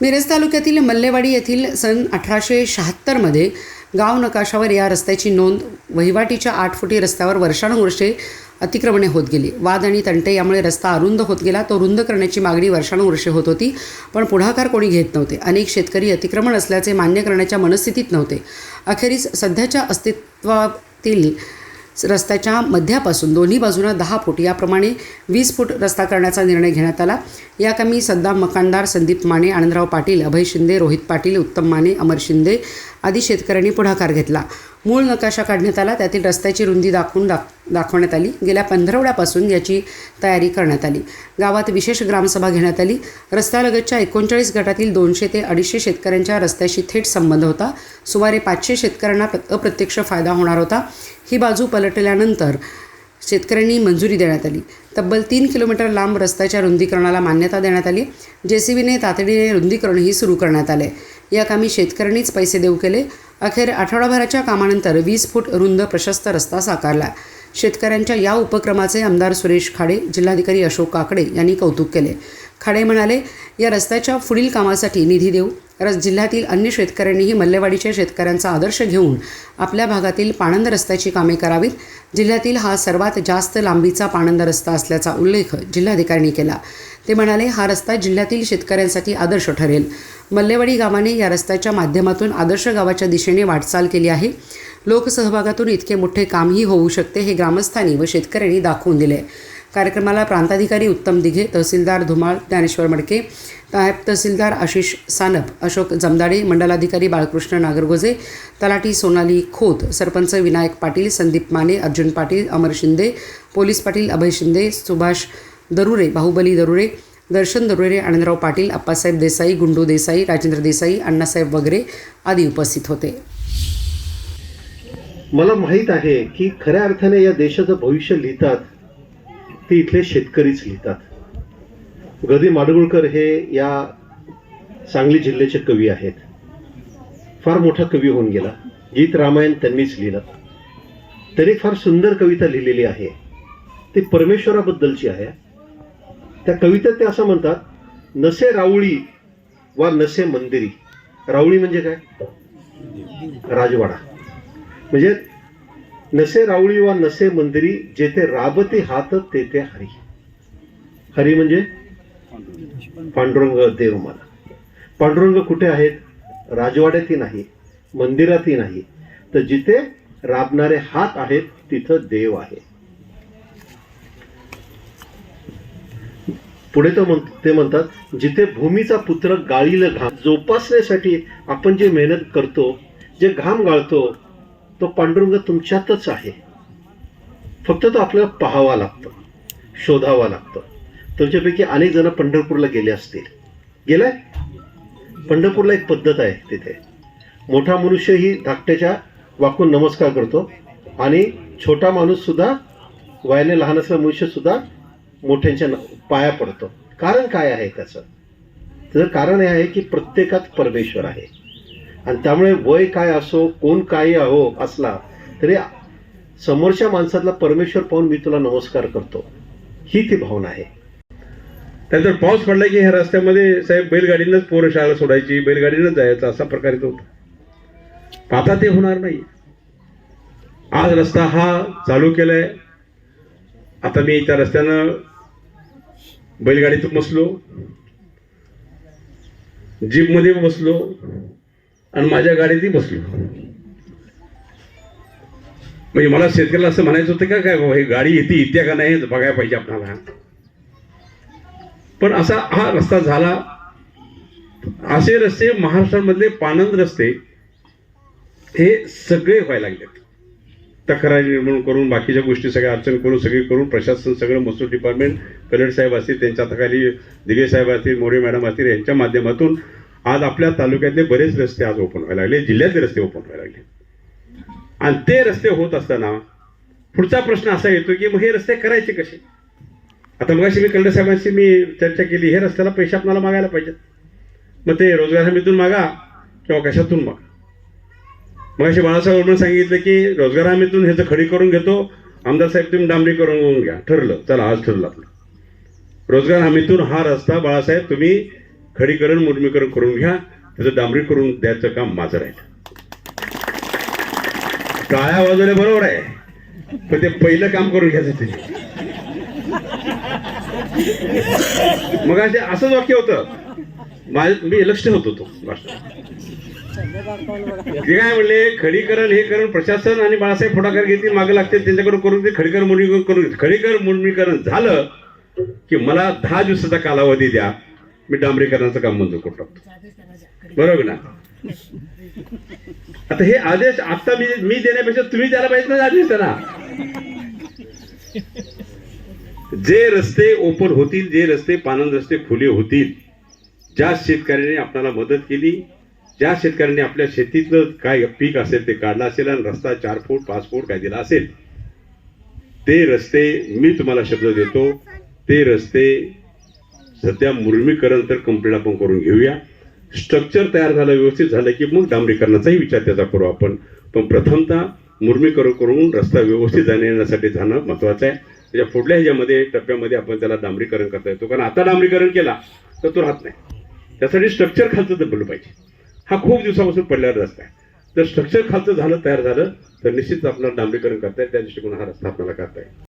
मिरज तालुक्यातील मल्लेवाडी येथील सन अठराशे शहात्तरमध्ये गाव नकाशावर या रस्त्याची नोंद वहिवाटीच्या आठ फुटी रस्त्यावर वर्षानुवर्षे अतिक्रमणे होत गेली. वाद आणि तंटे यामुळे रस्ता अरुंद होत गेला. तो रुंद करण्याची मागणी वर्षानुवर्षे होत होती पण पुढाकार कोणी घेत नव्हते. अनेक शेतकरी अतिक्रमण असल्याचे मान्य करण्याच्या मनस्थितीत नव्हते. अखेरीस सध्याच्या अस्तित्वातील रस्त्याच्या मध्यापासून दोन्ही बाजूंना दहा फूट याप्रमाणे वीस फूट रस्ता करण्याचा निर्णय घेण्यात आला. या कामी सद्दाम मकानदार संदीप माने आनंदराव पाटील अभय शिंदे रोहित पाटील उत्तम माने अमर शिंदे आदी शेतकऱ्यांनी पुढाकार घेतला. मूळ नकाशा काढण्यात आला त्यातील रस्त्याची रुंदी दाखवून दाख दाखवण्यात आली. गेल्या पंधरवड्यापासून याची तयारी करण्यात आली. गावात विशेष ग्रामसभा घेण्यात आली. रस्त्यालगतच्या एकोणचाळीस गटातील दोनशे ते अडीचशे शेतकऱ्यांच्या रस्त्याशी थेट संबंध होता. सुमारे पाचशे शेतकऱ्यांना अप्रत्यक्ष फायदा होणार होता. ही बाजू पलटल्यानंतर शेतकऱ्यांनी मंजुरी देण्यात आली. तब्बल तीन किलोमीटर लांब रस्त्याच्या रुंदीकरणाला मान्यता देण्यात आली. जे सी बीने तातडीने रुंदीकरणही सुरू करण्यात आले. या कामी शेतकऱ्यांनीच पैसे देऊ केले. अखेर आठवडाभराच्या कामानंतर वीस फूट रुंद प्रशस्त रस्ता साकारला. शेतकऱ्यांच्या या उपक्रमाचे आमदार सुरेश खाडे जिल्हाधिकारी अशोक काकडे यांनी कौतुक केले. खाडे म्हणाले या रस्त्याच्या पुढील कामासाठी निधी देऊ. रस जिल्ह्यातील अन्य शेतकऱ्यांनीही मल्लेवाडीच्या शेतकऱ्यांचा आदर्श घेऊन आपल्या भागातील पाणंद रस्त्याची कामे करावीत. जिल्ह्यातील हा सर्वात जास्त लांबीचा पाणंद रस्ता असल्याचा उल्लेख जिल्हाधिकाऱ्यांनी केला. ते म्हणाले हा रस्ता जिल्ह्यातील शेतकऱ्यांसाठी आदर्श ठरेल. मल्लेवाडी गावाने या रस्त्याच्या माध्यमातून आदर्श गावाच्या दिशेने वाटचाल केली आहे. लोकसहभागातून इतके मोठे कामही होऊ शकते हे ग्रामस्थांनी व शेतकऱ्यांनी दाखवून दिले. कार्यक्रमाला प्रांताधिकारी उत्तम दिघे तहसीलदार धुमाळ ज्ञानेश्वर मडके नायब तहसीलदार आशिष सानप अशोक जमदाडे मंडलाधिकारी बाळकृष्ण नागरगोजे तलाठी सोनाली खोत सरपंच विनायक पाटील संदीप माने अर्जुन पाटील अमर शिंदे पोलीस पाटील अभय शिंदे सुभाष दरुरे बाहुबली दरुरे दर्शन दरुरे आनंदराव पाटील अप्पासाहेब देसाई गुंडू देसाई राजेंद्र देसाई अण्णासाहेब वगैरे आदी उपस्थित होते. मला माहीत आहे की खऱ्या अर्थाने या देशाचं भविष्य लिहितात ते इथले शेतकरीच लिहितात. गदी माडगुळकर हे या सांगली जिल्ह्याचे कवी आहेत. फार मोठा कवी होऊन गेला. गीत रामायण त्यांनीच लिहिलं. त्यांनी फार सुंदर कविता लिहिलेली आहे. ती परमेश्वराबद्दलची आहे. त्या कवितेत ते असं म्हणतात नसे राऊळी वा नसे मंदिरी. राऊळी म्हणजे काय? राजवाडा. म्हणजे नसे रावळी वा नसे मंदिरी जेथे राबते हात तेथे हरी. हरी म्हणजे? पांडुरंग. देव मला. पांडुरंग कुठे आहेत? राजवाड्यातही नाही मंदिरातही नाही. तर जिथे राबणारे हात आहेत तिथं देव आहे. पुढे तो म्हण ते म्हणतात जिथे भूमीचा पुत्र गाळील घाम जोपासण्यासाठी आपण जे मेहनत करतो जे घाम गाळतो तो पांडुरंग तुमच्यातच आहे. फक्त तो आपल्याला पाहावा लागतो शोधावा लागतो. तुमच्यापैकी अनेक जण पंढरपूरला गेले असतील. गेलाय? पंढरपूरला एक पद्धत आहे तिथे. मोठा मनुष्यही धाकट्याच्या वाकून नमस्कार करतो आणि छोटा माणूस सुद्धा वयाने लहान असलेला मनुष्य सुद्धा मोठ्यांच्या न- पाया पडतो. कारण काय आहे त्याचं? त्याचं कारण हे आहे की प्रत्येकात परमेश्वर आहे. आणि त्यामुळे वय काय असो कोण काही अहो असला तरी समोरच्या माणसातला परमेश्वर पाहून मी तुला नमस्कार करतो. ही ती भावना आहे. त्यानंतर पाऊस पडला की ह्या रस्त्यामध्ये साहेब बैलगाडीनंच पोरं शाळा सोडायची बैलगाडीनंच जायचं असा प्रकारे तो होता. आता ते होणार नाही. आज रस्ता हा चालू केलाय. आता मी त्या रस्त्यानं बैलगाडीतून बसलो. जीपमध्ये बसलो. आणि माझ्या गाडीतही बसलो. म्हणजे मला शेतकऱ्याला असं म्हणायचं होतं का काय बाबा हे गाडी येते येते का नाही बघायला पाहिजे आपल्याला. पण असा हा रस्ता झाला. असे रस्ते महाराष्ट्रामधले पानंद रस्ते हे सगळे व्हायला लागलेत. तक्रारी निर्माण करून बाकीच्या गोष्टी सगळ्या अडचण करून सगळे करून प्रशासन सगळं महसूल डिपार्टमेंट कलेक्टर साहेब असतील त्यांच्या हाताखाली दिगे साहेब असतील मोरे मॅडम असतील यांच्या माध्यमातून आज आपल्या तालुक्यातले बरेच रस्ते आज ओपन व्हायला लागले जिल्ह्यातले रस्ते ओपन व्हायला लागले. आणि ते रस्ते होत असताना पुढचा प्रश्न असा येतो की मग हे रस्ते करायचे कसे? आता मग मी कलडे साहेबांशी मी चर्चा केली हे रस्त्याला पैसे आपणाला मागायला पाहिजेत. मग ते रोजगार हमीतून मागा किंवा कशातून मागा? मग अशी बाळासाहेब सांगितलं की रोजगार हमीतून ह्याचं खडी करून घेतो आमदार साहेब तुम्ही डांबरी करून घ्या. ठरलं चला आज ठरलं आपलं. रोजगार हमीतून हा रस्ता बाळासाहेब तुम्ही खडीकरण मुर्मीकरण करून घ्या त्याचं डांबरी करून द्यायचं काम माझं राहील. टाळ्या वाजवल्या बरोबर आहे पण ते पहिलं काम करून घ्यायचं ते. मग असे असंच वाक्य होतं. माझ- मी लक्ष होतो ते काय म्हणले खडीकरण हे करण प्रशासन आणि बाळासाहेब पुढाकार घेतील मागे लागतील त्यांच्याकडून करून ते खडीकर मुर्मीकरण करून घेतील. खडीकर मुर्मीकरण झालं की मला दहा दिवसाचा कालावधी द्या. मी डांबरीकरणाचं काम मंजूर करू शकतो बरोबर ना? आता हे आदेश आता मी मी देण्यापेक्षा तुम्ही द्यायला पाहिजे ना आदेश त्यांना जे रस्ते ओपन होतील जे रस्ते पानंद रस्ते खुले होतील ज्या शेतकऱ्याने आपल्याला मदत केली ज्या शेतकऱ्यांनी आपल्या शेतीतलं काय पीक असेल ते काढलं असेल आणि रस्ता चार फूट पाच फूट काय दिला असेल ते रस्ते मी तुम्हाला शब्द देतो ते रस्ते सध्या मुर्मीकरण तर कंप्लीट आपण करून घेऊया. स्ट्रक्चर तयार झालं व्यवस्थित झालं की मग डांबरीकरणाचाही विचार त्याचा करू आपण. पण प्रथमतः मुर्मीकरण करून रस्ता व्यवस्थित जाण्या येण्यासाठी जाणं महत्वाचं आहे. त्याच्या पुढल्या ह्याच्यामध्ये टप्प्यामध्ये आपण त्याला डांबरीकरण करता येतो. कारण आता डांबरीकरण केला तर तो राहत नाही. त्यासाठी स्ट्रक्चर खालचं दबलं पाहिजे. हा खूप दिवसापासून पडलेला रस्ता आहे. जर स्ट्रक्चर खालचं झालं तयार झालं तर निश्चित आपल्याला डांबरीकरण करता येईल. त्या दृष्टिकोन हा रस्ता आपल्याला करता येईल.